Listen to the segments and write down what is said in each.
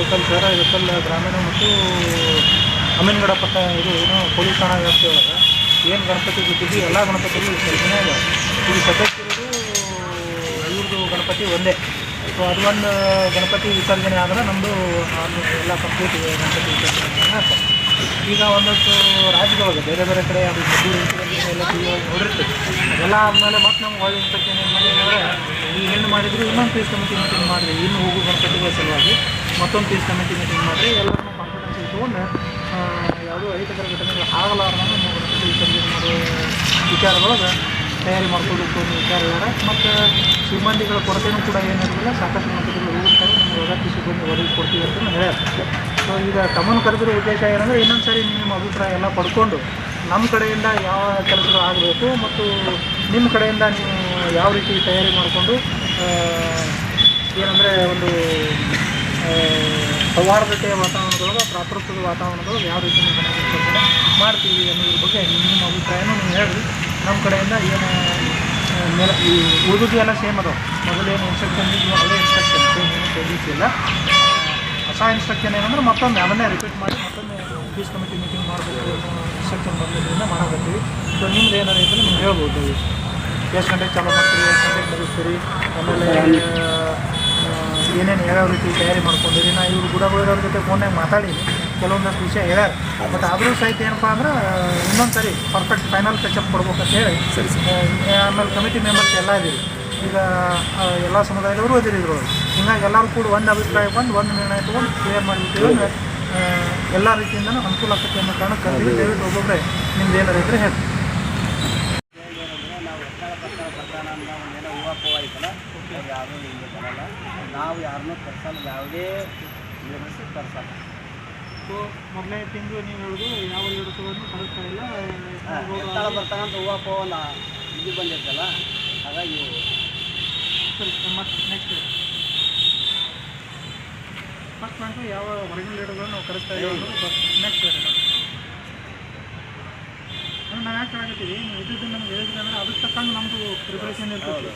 ಏಕಲ್ ಏಕಲ್ ಗ್ರಾಮೀಣ ಮತ್ತು ಅಮೀನ್ಗಡ ಪಟ್ಟ ಇದು ಏನು ಪೊಲೀಸ್ ಠಾಣಾ ವ್ಯಾಪ್ತಿ ಒಳಗೆ ಏನು ಗಣಪತಿ ಬಿಟ್ಟಿದ್ವಿ, ಎಲ್ಲ ಗಣಪತಿಗಳು ವಿಸರ್ಜನೆ ಇದೆ. ಈಗ ಸದ್ಯಕ್ಕಿರೋದು ಇವ್ರದ್ದು ಗಣಪತಿ ಒಂದೇ. ಸೊ ಅದು ಒಂದು ಗಣಪತಿ ವಿಸರ್ಜನೆ ಆದರೆ ನಮ್ಮದು ಎಲ್ಲ ಕಂಪ್ಲೀಟ್ ಗಣಪತಿ ವಿಸರ್ಜನೆ ಈಗ ಒಂದಷ್ಟು ರಾಜ್ಯದೊಳಗೆ ಬೇರೆ ಬೇರೆ ಕಡೆ ಅದು ಎಲ್ಲ ನೋಡಿರ್ತೀವಿ. ಅದೆಲ್ಲ ಆದಮೇಲೆ ಮತ್ತೆ ನಮ್ಗೆ ಒಳ್ಳೆ ಇನ್ಸ್ಪೆಕ್ಷನ್ ಏನು ಮಾಡಿದ್ರೆ, ಈ ಏನು ಮಾಡಿದ್ರು, ಇನ್ನೊಂದು ಪೀಸ್ ಕಮಿಟಿ ಮೀಟಿಂಗ್ ಇನ್ನು ಹೋಗೋ ಗಣಪತಿಗಳ ಸಲುವಾಗಿ ಮತ್ತೊಂದು ಪೀಸ್ ಕಮಿಟಿ ಮೀಟಿಂಗ್ ಮಾಡಿ ಎಲ್ಲರನ್ನೂ ಕಾನ್ಫಿಡೆನ್ಸ್ ಇಟ್ಕೊಂಡು ಯಾವುದೋ ಅಹಿತಕರ ಘಟನೆಗಳು ಆಗಲಾರ್ದಂಗೆ ಮಾಡೋ ವಿಚಾರದೊಳಗೆ ತಯಾರಿ ಮಾಡ್ಕೊಳ್ಬೇಕು ಅನ್ನೋ ವಿಚಾರ ಇದ್ದಾರೆ ಮತ್ತು ಸಿಬ್ಬಂದಿಗಳ ಕೊರತೆಯೂ ಕೂಡ ಏನಿರಲಿಲ್ಲ ಸಾಕಷ್ಟು ಮಟ್ಟದಲ್ಲಿ ಹೋಗುತ್ತಾರೆ ನಮಗೆ ಅಗತ್ಯ ಸಿಬ್ಬಂದಿ ಒದಗಿಸ್ಕೊಡ್ತೀವಿ ಅಂತ ಹೇಳ್ಯಾರ. ಸೊ ಈಗ ತಮ್ಮನ್ನು ಕರೆದಿರೋ ಉದ್ದೇಶ ಏನಂದರೆ ಇನ್ನೊಂದು ಸಾರಿ ನಿಮ್ಮ ಅಭಿಪ್ರಾಯ ಎಲ್ಲ ಪಡ್ಕೊಂಡು ನಮ್ಮ ಕಡೆಯಿಂದ ಯಾವ ಕೆಲಸಗಳು ಆಗಬೇಕು ಮತ್ತು ನಿಮ್ಮ ಕಡೆಯಿಂದ ನೀವು ಯಾವ ರೀತಿ ತಯಾರಿ ಮಾಡಿಕೊಂಡು ಏನಂದರೆ ಒಂದು ಸೌಹಾರ್ದತೆಯ ವಾತಾವರಣದೊಳಗೆ ಪ್ರಾಕೃತಿಕ ವಾತಾವರಣದೊಳಗೆ ಯಾವ ರೀತಿ ಮಾಡ್ತೀವಿ ಅನ್ನೋದ್ರ ಬಗ್ಗೆ ನಿಮ್ಮ ಅಭಿಪ್ರಾಯನೂ ನೀವು ಹೇಳಿ ನಮ್ಮ ಕಡೆಯಿಂದ ಏನು ನೆಲ, ಈ ಉಳಿದು ಎಲ್ಲ ಸೇಮ್ ಅದಾವೆ. ಮೊದಲೇನು ಇನ್ಸ್ಟ್ರಕ್ಷನ್ ಇದ್ವು ಅದೇ ಇನ್ಸ್ಟ್ರಕ್ಷನ್ ಸೇಮ್ ಏನು ಹೊಸ ಇನ್ಸ್ಟ್ರಕ್ಷನ್ ಏನಂದ್ರೆ ಮತ್ತೊಮ್ಮೆ ಅದನ್ನೇ ರಿಪೀಟ್ ಮಾಡಿ ಮತ್ತೊಮ್ಮೆ ಪೀಸ್ ಕಮಿಟಿ ಮೀಟಿಂಗ್ ಮಾಡಬೇಕು ಇನ್ಸ್ಟ್ರಕ್ಷನ್ ಬಂದಿದ್ದರಿಂದ ಮಾಡಕತ್ತೀವಿ. ಸೊ ನಿಮ್ದು ಏನಾರು ಇದ್ರೆ ನೀವು ಹೇಳ್ಬೋದು. ಎಷ್ಟು ಗಂಟೆಗೆ ಚಾಲೂ ಮಾಡ್ತೀರಿ, ಎಷ್ಟು ಗಂಟೆಗೆ ಮುಗಿಸ್ತೀರಿ ಆಮೇಲೆ ಏನೇನು ಹೇಳೋ ರೀತಿ ತಯಾರಿ ಮಾಡ್ಕೊಂಡಿರಿ ನಾ ಇವ್ರು ಗುಡಗಳಿರೋರ ಜೊತೆ ಫೋನ್ನಾಗ ಮಾತಾಡೀನಿ ಕೆಲವೊಂದಷ್ಟು ವಿಷಯ ಹೇಳ್ಯಾರ. ಬಟ್ ಆದರೂ ಸಹಿತ ಏನಪ್ಪ ಅಂದ್ರೆ ಇನ್ನೊಂದು ಸರಿ ಪರ್ಫೆಕ್ಟ್ ಫೈನಲ್ ಟಚಪ್ ಕೊಡ್ಬೇಕಂತ ಹೇಳಿ ಸರಿ. ಆಮೇಲೆ ಕಮಿಟಿ ಮೆಂಬರ್ಸ್ ಎಲ್ಲ ಇದ್ದೀವಿ ಈಗ ಎಲ್ಲ ಸಮುದಾಯದವರು ಅದಿರಿ ಇದ್ರೊಳಗೆ. ಹಿಂಗಾಗಿ ಎಲ್ಲರೂ ಕೂಡ ಒಂದು ಅಭಿಪ್ರಾಯ ಬಂದು ಒಂದು ನಿರ್ಣಯ ತೊಗೊಂಡು ಕ್ಲಿಯರ್ ಮಾಡಿಬಿಟ್ಟಿವಿ ಆ, ಎಲ್ಲ ರೀತಿಯಿಂದನೂ ಅನುಕೂಲ ಆಗ್ತೈತೆ ಅನ್ನೋ ಕಾರಣಕ್ಕೆ ದಯವಿಟ್ಟು ಒಬ್ಬೊಬ್ಬರೇ ನಿಮ್ದು ಏನಾರು ಇದ್ರೆ ಹೇಳಿ ನಾವು ಅವ್ರು ಯಾರೂ ಹಿಂಗೆ ಬರಲ್ಲ ನಾವು ಯಾರನ್ನೂ ಕರ್ಸಲ್ಲ ಯಾವುದೇ ನಿರ್ಮಿಸಿ ಕರ್ಸಲ್ಲ. ಸೊ ಮೊದಲನೇ ತಿಂಗಳು ನೀವು ಹೇಳೋದು ಯಾವ ಲೀಡರ್ಸ್ಗಳನ್ನು ಕಳಿಸ್ತಾ ಇಲ್ಲ ಎತ್ತಾಳ ಬರ್ತಾನಂತ ಹೂವು ಪೋವಲ್ಲ ಇದು ಬಂದಿರ್ತಲ್ಲ ಹಾಗಾಗಿ ಸರಿ ಮತ್ತೆ ನೆಕ್ಸ್ಟ್ ಫಸ್ಟ್ ಪಾಯಿಂಟು ಯಾವ ಹೊರಗಿನ ಲೀಡರ್ಗಳನ್ನು ನಾವು ಕಳಿಸ್ತಾ ಇಲ್ಲ ಅನ್ನೋದು ನೆಕ್ಸ್ಟ್ ನಾವು ಯಾಕೆ ಹೇಳಕತ್ತೀವಿ ನೀವು ಇದ್ದಿದ್ದು ನಮ್ಗೆ ಹೇಳಿದ್ರೆ ಅಂದರೆ ಅದಕ್ಕೆ ತಕ್ಕಂಗೆ ನಮ್ಮದು ಪ್ರಿಪ್ರೇಷನ್ ಇರ್ತದೆ?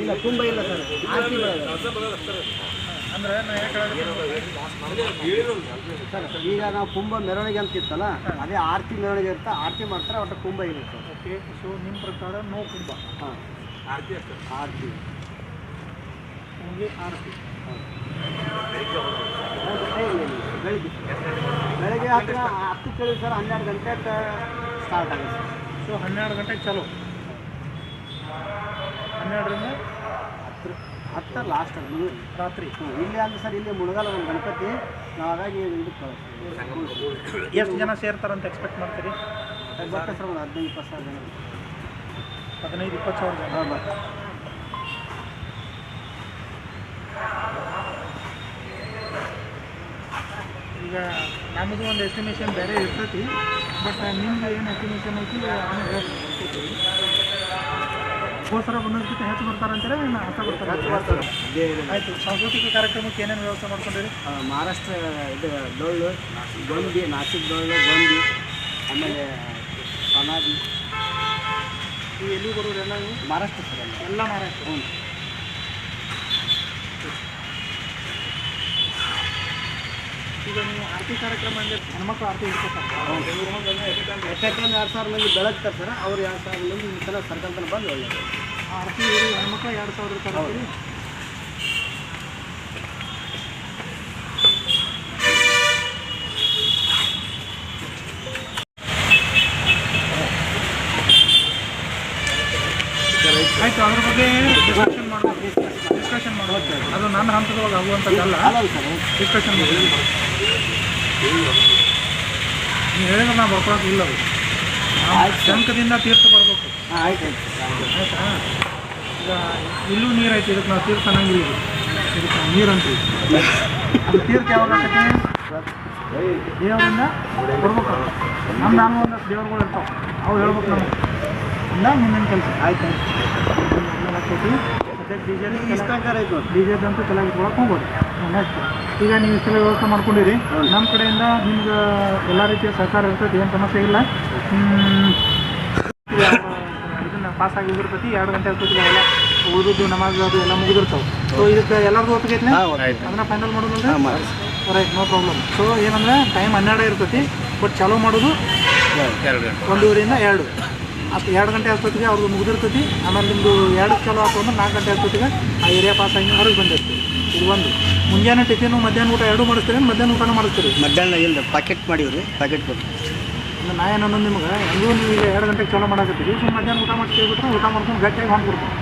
ಇಲ್ಲ ತುಂಬ ಇಲ್ಲ ಸರ್. ಹೇಳಕತ್ತೀನಿ ಸರ್ ಈಗ ನಾವು ಕುಂಭ ಮೆರವಣಿಗೆ ಅಂತ ಇತ್ತಲ್ಲ ಅದೇ ಆರತಿ ಮೆರವಣಿಗೆ ಇರುತ್ತೆ ಆರತಿ ಮಾಡ್ತಾರೆ ಒಟ್ಟು ಕುಂಭ ಇರುತ್ತೆ ಓಕೆ ಸೊ ನಿಮ್ಮ ಪ್ರಕಾರ ನೋ ಕುಂಭ. ಹಾಂ. ಆರತಿ ಆರ್ತಿ. ಆರತಿ. ಬೆಳಿಗ್ಗೆ. ಬೆಳಗ್ಗೆ ಹತ್ತಿರ ಹತ್ತು ಕೇಳಿ ಸರ್ ಹನ್ನೆರಡು ಗಂಟೆಗೆ ಸ್ಟಾರ್ಟ್ ಆಗುತ್ತೆ. ಸರ್ ಸೊ ಹನ್ನೆರಡು ಗಂಟೆಗೆ ಚಲೋ. ಹನ್ನೆರಡರಿಂದ ಹತ್ತು ಹತ್ತು ಲಾಸ್ಟ್ ಅದು. ರಾತ್ರಿ. ಹ್ಞೂ ಇಲ್ಲಿ ಅಂದ್ರೆ ಸರ್ ಇಲ್ಲಿ ಮುಳುಗಲ್ಲ ಒಂದು ಗಣಪತಿ ನಾವು ಹಾಗಾಗಿ ಇದಕ್ಕೆ ಎಷ್ಟು ಜನ ಸೇರ್ತಾರಂತ ಎಕ್ಸ್ಪೆಕ್ಟ್ ಮಾಡ್ತೀರಿ? ಬರ್ತಾರೆ ಸರ್ ಒಂದು ಹದಿನೈದು ಇಪ್ಪತ್ತು ಸಾವಿರ ಜನ. ಹದಿನೈದು ಇಪ್ಪತ್ತು ಸಾವಿರ ಜನ. ಹಾಂ ಬರ್ತಾರೆ. ಈಗ ನಮ್ಮದು ಒಂದು ಎಸ್ಟಿಮೇಷನ್ ಬೇರೆ ಇರ್ತೈತಿ ಬಟ್ ನಿಮ್ದು ಏನು ಎಸ್ಟಿಮೇಷನ್ ಐತಿ ಹೋಸರ ಒಂದೊಂದು ಜೊತೆ ಹೆಚ್ಚು ಬರ್ತಾರೆ ಇನ್ನು ನಾನು ಬರ್ತಾರೆ ಬರ್ತಾರೆ ಇದೇ ಇದೆ. ಆಯಿತು ಸಾಂಸ್ಕೃತಿಕ ಕಾರ್ಯಕ್ರಮಕ್ಕೆ ಏನೇನು ವ್ಯವಸ್ಥೆ ಮಾಡ್ಕೊಂಡಿರಿ? ಮಹಾರಾಷ್ಟ್ರ ಇದು ಡೊಳ್ಳು ಗೊಂಬಿ ನಾಸಿಕ್ ಡೊಳ್ಳು ಗೊಂಬಿ ಆಮೇಲೆ ಇವು ಎಲ್ಲಿ ಬರೋರೆಲ್ಲ ಎಲ್ಲ ಮಹಾರಾಷ್ಟ್ರ ಸರ್. ಎಲ್ಲ ಮಹಾರಾಷ್ಟ್ರ. ಹ್ಞೂ ಈಗ ನೀವು ಆರತಿ ಕಾರ್ಯಕ್ರಮ ಅಂದರೆ ಹೆಣ್ಮಕ್ಳು ಆರತಿ ಇಟ್ಕೊತಾರೆ ಎಷ್ಟೊಂದು ಎರಡು ಸಾವಿರ ಮಂದಿ ಬೆಳಗ್ತಾರೆ ಸರ್ ಅವ್ರು ಎರಡು ಸಾವಿರ ಮಂದಿ ಈ ಸಲ ಸರ್ಕಲ್ ತನಕ ಬಂದು ಒಳ್ಳೆಯದು ಆರತಿ ಹೆಣ್ಮಕ್ಳು ಎರಡು ಸಾವಿರ ಇರ್ತಾರೆ ಅವರು ಆಯಿತು ಅದ್ರ ಬಗ್ಗೆ ಡಿಸ್ಕಷನ್ ಮಾಡ್ಬೋದು ಡಿಸ್ಕಷನ್ ಮಾಡೋದು ಅದು ನನ್ನ ಹಂತದೊಳಗೆ ಆಗುವಂಥದ್ದಲ್ಲ. ಡಿಸ್ಕಷನ್ ಮಾಡಿ ನೀವು ಹೇಳಿದ್ರೆ ನಾವು ಬರ್ಕೊಳಕ್ಕೆ ಇಲ್ಲ ಅದು ಆಯ್ತು. ಶಂಕದಿಂದ ತೀರ್ಥ ಬರಬೇಕು. ಆಯ್ತು ಆಯ್ತು. ಆಯ್ತಾ? ಈಗ ಇಲ್ಲೂ ನೀರು ಐತಿ ಇದಕ್ಕೆ ನಾವು ತೀರ್ಥ ಅನ್ನಂಗಿಲ್ಲ ಇದು. ಇದಕ್ಕೆ ನಾವು ನೀರು ಅಂತೀವಿ. ಅದು ತೀರ್ಥ ಯಾವಾಗ ದೇವರಿಂದ ಕೊಡ್ಬೇಕು. ನಮ್ಮ ನಾನು ಒಂದಷ್ಟು ದೇವ್ರುಗಳು ಇರ್ತಾವೆ. ಅವು ಹೇಳ್ಬೇಕು ನಮ್ಗೆ. ಇಲ್ಲ ಮುಂದಿನ ಕೆಲಸ. ಆಯ್ತು ಆಕೈತಿ ಮತ್ತೆ ಡಿ ಜೆ ಇಷ್ಟಂಕಾರ ಐತೆ ನೋಡಿ. ಡಿ ಜೆದಂತೂ ತಲೆಗೆ ಇಟ್ಕೊಳಕ್ಕೆ ಹೋಗ್ಬೋದು. ನೆಕ್ಸ್ಟ್ ಈಗ ನೀವು ಇಷ್ಟೆಲ್ಲ ವ್ಯವಸ್ಥೆ ಮಾಡ್ಕೊಂಡಿರಿ. ನಮ್ಮ ಕಡೆಯಿಂದ ನಿಮ್ಗೆ ಎಲ್ಲ ರೀತಿಯ ಸಹಕಾರ ಇರ್ತದೆ ಏನು ಸಮಸ್ಯೆ ಇಲ್ಲ. ಇದನ್ನು ಪಾಸ್ ಆಗಿ ಇರ್ತೈತಿ ಎರಡು ಗಂಟೆ ಇರ್ತೈತಿ ಎಲ್ಲ ಉಳಿದು ನಮಾಜ್ ಅದು ಎಲ್ಲ ಮುಗಿದಿರ್ತಾವೆ. ಸೊ ಇದಕ್ಕೆ ಎಲ್ಲರಿಗೂ ಒಪ್ಪಿಗೆ. ಅದನ್ನ ಫೈನಲ್ ಮಾಡೋದು ಅಂದ್ರೆ ಮಾಡಿ. ರೈಟ್ ನೋ ಪ್ರಾಬ್ಲಮ್ ಸೊ ಏನಂದ್ರೆ ಟೈಮ್ ಹನ್ನೆರಡು ಇರ್ತೈತಿ ಬಟ್ ಚಾಲೂ ಮಾಡೋದು ಒಂದೂವರೆಯಿಂದ ಎರಡು. ಅದು ಎರಡು ಗಂಟೆ ಅಷ್ಟೊತ್ತಿಗೆ ಅವ್ರದ್ದು ಮುಗಿದಿರ್ತೈತಿ. ಆಮೇಲೆ ನಿಮ್ಮದು ಎರಡು ಚಲೋ ಆಯ್ತು ಅಂದ್ರೆ ನಾಲ್ಕು ಗಂಟೆ ಅಷ್ಟೊತ್ತಿಗೆ ಆ ಏರಿಯಾ ಪಾಸ್ ಆಗಿ ಹೊರಗೆ ಬಂದಿರ್ತೀವಿ ಇದು ಒಂದು. ಮುಂಜಾನೆ ಟಿಫಿನು ಮಧ್ಯಾಹ್ನ ಊಟ ಎರಡೂ ಮಾಡಿಸ್ತೀರಿ ಮಧ್ಯಾಹ್ನ ಊಟನೂ ಮಾಡಿಸ್ತೀರಿ. ಮಧ್ಯಾಹ್ನ ಇಲ್ಲ ಪ್ಯಾಕೆಟ್ ಮಾಡೀವ್ರಿ ಪ್ಯಾಕೆಟ್ ಕೊಟ್ಟು. ನಾ ಏನು ಅನ್ನೋದು ನಿಮ್ಗೆ ಹೆಂಗೂ ನೀವು ಈಗ ಎರಡು ಗಂಟೆಗೆ ಚಲೋ ಮಾಡಕತ್ತೀವಿ ಸುಮ್ಮನೆ ಮಧ್ಯಾಹ್ನ ಊಟ ಮಾಡಿ ಕೇಳ್ಬಿಟ್ರೆ ಊಟ ಮಾಡ್ಕೊಂಡು ಗಟ್ಟಿಯಾಗಿ ಹೊಂದ್ಬಿಡ್ತೀವಿ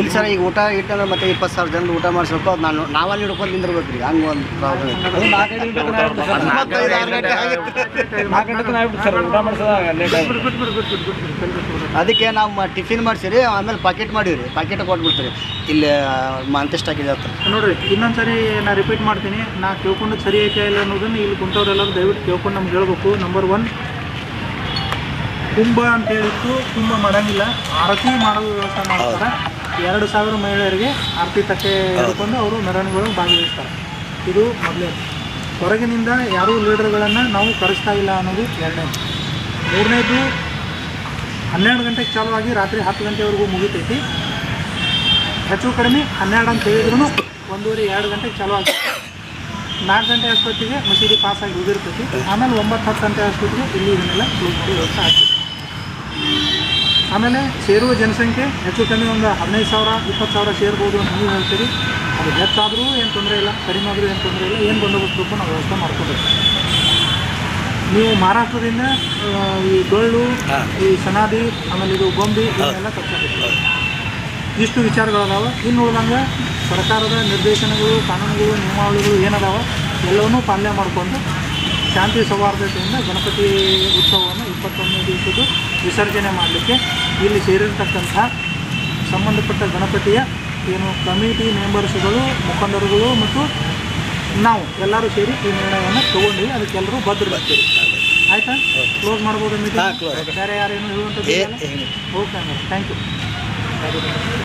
ಇಲ್ಲ ಸರ್ ಈಗ ಊಟ ಇಟ್ಟಂದ್ರೆ ಮತ್ತೆ ಇಪ್ಪತ್ತು ಸಾವಿರ ಜನ ಊಟ ಮಾಡಿಸ್ಬೇಕು ಅದು ನಾನು ನಾವಲ್ಲಿ ಹಿಡ್ಕೊಂಡು ನಿಂದಿರ್ಬೇಕು ರೀ ಹಂಗೆ ಒಂದು ಪ್ರಾಬ್ಲಮ್ ಅದಕ್ಕೆ ನಾವು ಟಿಫಿನ್ ಮಾಡ್ಸಿರಿ ಆಮೇಲೆ ಪ್ಯಾಕೆಟ್ ಮಾಡಿವ್ರಿ. ಪಾಕೆಟ್ ಕೊಟ್ಬಿಡ್ತೀರಿ. ಇಲ್ಲಿ ಮಂತೆಸ್ಟ್ ಹತ್ರ. ನೋಡ್ರಿ ಇನ್ನೊಂದು ಸರಿ ನಾ ರಿಪೀಟ್ ಮಾಡ್ತೀನಿ. ನಾ ಕೇಳ್ಕೊಂಡು ಸರಿ ಐತೆ ಇಲ್ಲ ಅನ್ನೋದನ್ನ ಇಲ್ಲಿ ಕುಂತವ್ರೆಲ್ಲರೂ ದಯವಿಟ್ಟು ಕೇಳ್ಕೊಂಡು ನಮ್ಗೆ ಹೇಳ್ಬೇಕು. ನಂಬರ್ ಒನ್ ಕುಂಭ ಅಂತ ಹೇಳಿತ್ತು ಕುಂಭ ಮಾಡಂಗಿಲ್ಲ. ಆರತಿ ಮಾಡೋ ವ್ಯವಸ್ಥೆ ಮಾಡ್ತಾರೆ. ಎರಡು ಸಾವಿರ ಮಹಿಳೆಯರಿಗೆ ಆರತಿ ತಟ್ಟೆ ಹಿಡ್ಕೊಂಡು ಅವರು ಮೆರವಣಿಗೆಗಳು ಭಾಗವಹಿಸ್ತಾರೆ ಇದು ಮೊದಲೇ. ಹೊರಗಿನಿಂದ ಯಾರೂ ಲೀಡರ್ಗಳನ್ನು ನಾವು ಕರೆಸ್ತಾ ಇಲ್ಲ ಅನ್ನೋದು ಎರಡನೇದು. ಮೂರನೇದು ಹನ್ನೆರಡು ಗಂಟೆಗೆ ಚಾಲೂ ಆಗಿ ರಾತ್ರಿ ಹತ್ತು ಗಂಟೆವರೆಗೂ ಮುಗಿತೈತಿ. ಹೆಚ್ಚು ಕಡಿಮೆ ಹನ್ನೆರಡು ಅಂತ ಹೇಳಿದ್ರು ಒಂದೂವರೆ ಎರಡು ಗಂಟೆಗೆ ಚಾಲು ಆಗ್ತೈತಿ ನಾಲ್ಕು ಗಂಟೆ ಅಷ್ಟೊತ್ತಿಗೆ ಮಸೀದಿ ಪಾಸ್ ಆಗಿ ಹೋಗಿರ್ತೈತಿ ಆಮೇಲೆ ಒಂಬತ್ತು ಹತ್ತು ಗಂಟೆ ಅಷ್ಟೊತ್ತಿಗೆ ಇಲ್ಲಿ ಇದನ್ನೆಲ್ಲ ಕ್ಲೋಸ್ ಮಾಡಿ ವ್ಯವಸ್ಥೆ ಆಗ್ತೈತಿ. ಆಮೇಲೆ ಸೇರುವ ಜನಸಂಖ್ಯೆ ಹೆಚ್ಚು ಕಮ್ಮಿ ಒಂದು ಹದಿನೈದು ಸಾವಿರ ಇಪ್ಪತ್ತು ಸಾವಿರ ಸೇರ್ಬೋದು ಅಂತ ನೀವು ಹೇಳ್ತೀರಿ. ಅದು ಹೆಚ್ಚಾದರೂ ಏನು ತೊಂದರೆ ಇಲ್ಲ ಕಡಿಮೆ ಆದರೂ ಏನು ತೊಂದರೆ ಇಲ್ಲ ಏನು ಬಂದೋಬಸ್ತು ನಾವು ವ್ಯವಸ್ಥೆ ಮಾಡ್ಕೋಬೇಕು. ನೀವು ಮಹಾರಾಷ್ಟ್ರದಿಂದ ಈ ಡೊಳ್ಳು ಈ ಸನಾದಿ ಆಮೇಲೆ ಇದು ಗೊಂಬಿ ಇದನ್ನೆಲ್ಲ ತರ್ಸ್ಕೊಬೇಕು ಇಷ್ಟು ವಿಚಾರಗಳದಾವೆ. ಇನ್ನು ಉಳ್ದಂಗೆ ಸರ್ಕಾರದ ನಿರ್ದೇಶನಗಳು ಕಾನೂನುಗಳು ನಿಯಮಾವಳಿಗಳು ಏನದಾವ ಎಲ್ಲವನ್ನೂ ಪಾಲನೆ ಮಾಡಿಕೊಂಡು ಶಾಂತಿ ಸೌಹಾರ್ದತೆಯಿಂದ ಗಣಪತಿ ಉತ್ಸವವನ್ನು ಇಪ್ಪತ್ತೊಂದನೇ ದಿವಸದ್ದು ವಿಸರ್ಜನೆ ಮಾಡಲಿಕ್ಕೆ ಇಲ್ಲಿ ಸೇರಿರ್ತಕ್ಕಂಥ ಸಂಬಂಧಪಟ್ಟ ಗಣಪತಿಯ ಏನು ಕಮಿಟಿ ಮೆಂಬರ್ಸ್ಗಳು ಮುಖಂಡರುಗಳು ಮತ್ತು ನಾವು ಎಲ್ಲರೂ ಸೇರಿ ಈ ನಿರ್ಣಯವನ್ನು ತಗೊಂಡಿವಿ. ಅದಕ್ಕೆಲ್ಲರೂ ಬದ್ಧರಿರ್ತೀವಿ ಆಯ್ತಾ? ಕ್ಲೋಸ್ ಮಾಡ್ಬೋದು ಬೇರೆ ಯಾರೇನು ಹೇಳುವಂಥದ್ದು? Okay thank you